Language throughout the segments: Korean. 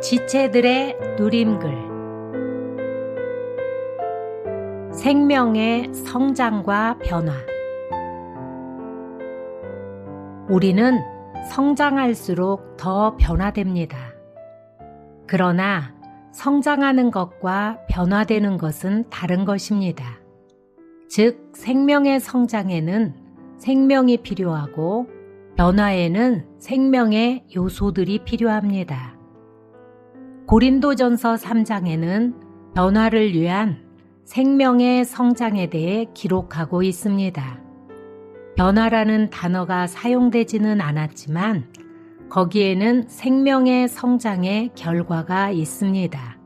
지체들의 누림글 생명의 성장과 변화 우리는 성장할수록 더 변화됩니다. 그러나 성장하는 것과 변화되는 것은 다른 것입니다. 즉, 생명의 성장에는 생명이 필요하고 변화에는 생명의 요소들이 필요합니다. 고린도전서 3장에는 변화를 위한 생명의 성장에 대해 기록하고 있습니다. 변화라는 단어가 사용되지는 않았지만 거기에는 생명의 성장의 결과가 있습니다.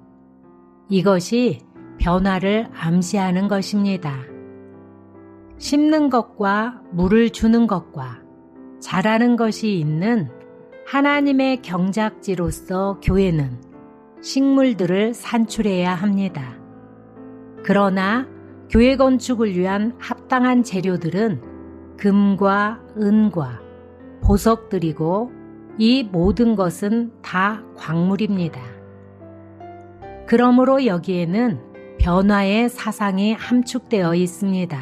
이것이 변화를 암시하는 것입니다. 심는 것과 물을 주는 것과 자라는 것이 있는 하나님의 경작지로서 교회는 식물들을 산출해야 합니다. 그러나 교회 건축을 위한 합당한 재료들은 금과 은과 보석들이고 이 모든 것은 다 광물입니다. 그러므로 여기에는 변화의 사상이 함축되어 있습니다.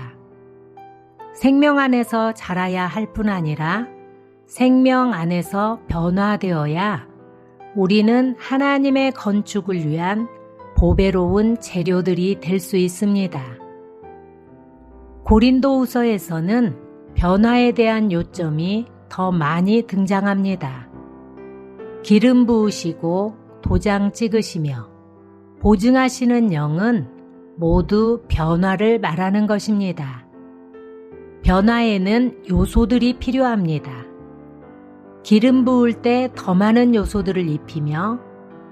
생명 안에서 자라야 할 뿐 아니라 생명 안에서 변화되어야 우리는 하나님의 건축을 위한 보배로운 재료들이 될 수 있습니다. 고린도후서에서는 변화에 대한 요점이 더 많이 등장합니다. 기름 부으시고 도장 찍으시며 보증하시는 영은 모두 변화를 말하는 것입니다. 변화에는 요소들이 필요합니다. 기름 부을 때 더 많은 요소들을 입히며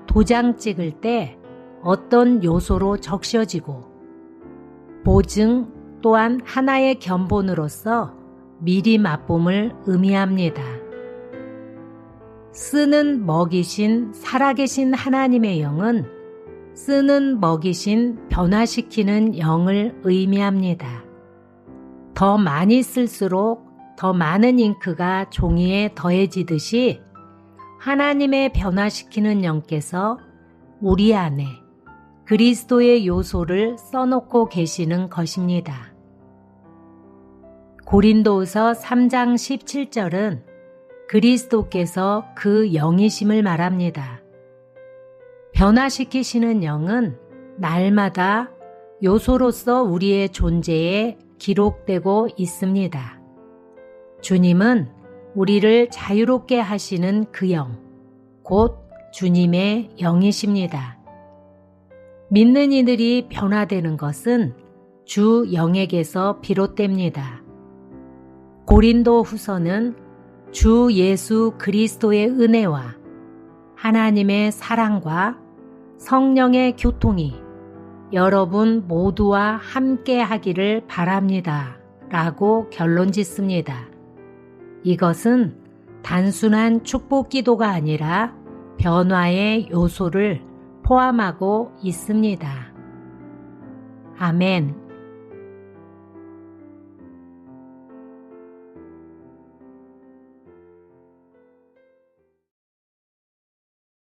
도장 찍을 때 어떤 요소로 적셔지고 보증 또한 하나의 견본으로서 미리 맛봄을 의미합니다. 쓰는 먹이신 살아계신 하나님의 영은 쓰는 먹이신 변화시키는 영을 의미합니다. 더 많이 쓸수록 더 많은 잉크가 종이에 더해지듯이 하나님의 변화시키는 영께서 우리 안에 그리스도의 요소를 써놓고 계시는 것입니다. 고린도서 3장 17절은 그리스도께서 그 영이심을 말합니다. 변화시키시는 영은 날마다 요소로서 우리의 존재에 기록되고 있습니다. 주님은 우리를 자유롭게 하시는 그 영, 곧 주님의 영이십니다. 믿는 이들이 변화되는 것은 주 영에게서 비롯됩니다. 고린도 후서는 주 예수 그리스도의 은혜와 하나님의 사랑과 성령의 교통이 여러분 모두와 함께 하기를 바랍니다. 라고 결론 짓습니다. 이것은 단순한 축복 기도가 아니라 변화의 요소를 포함하고 있습니다. 아멘.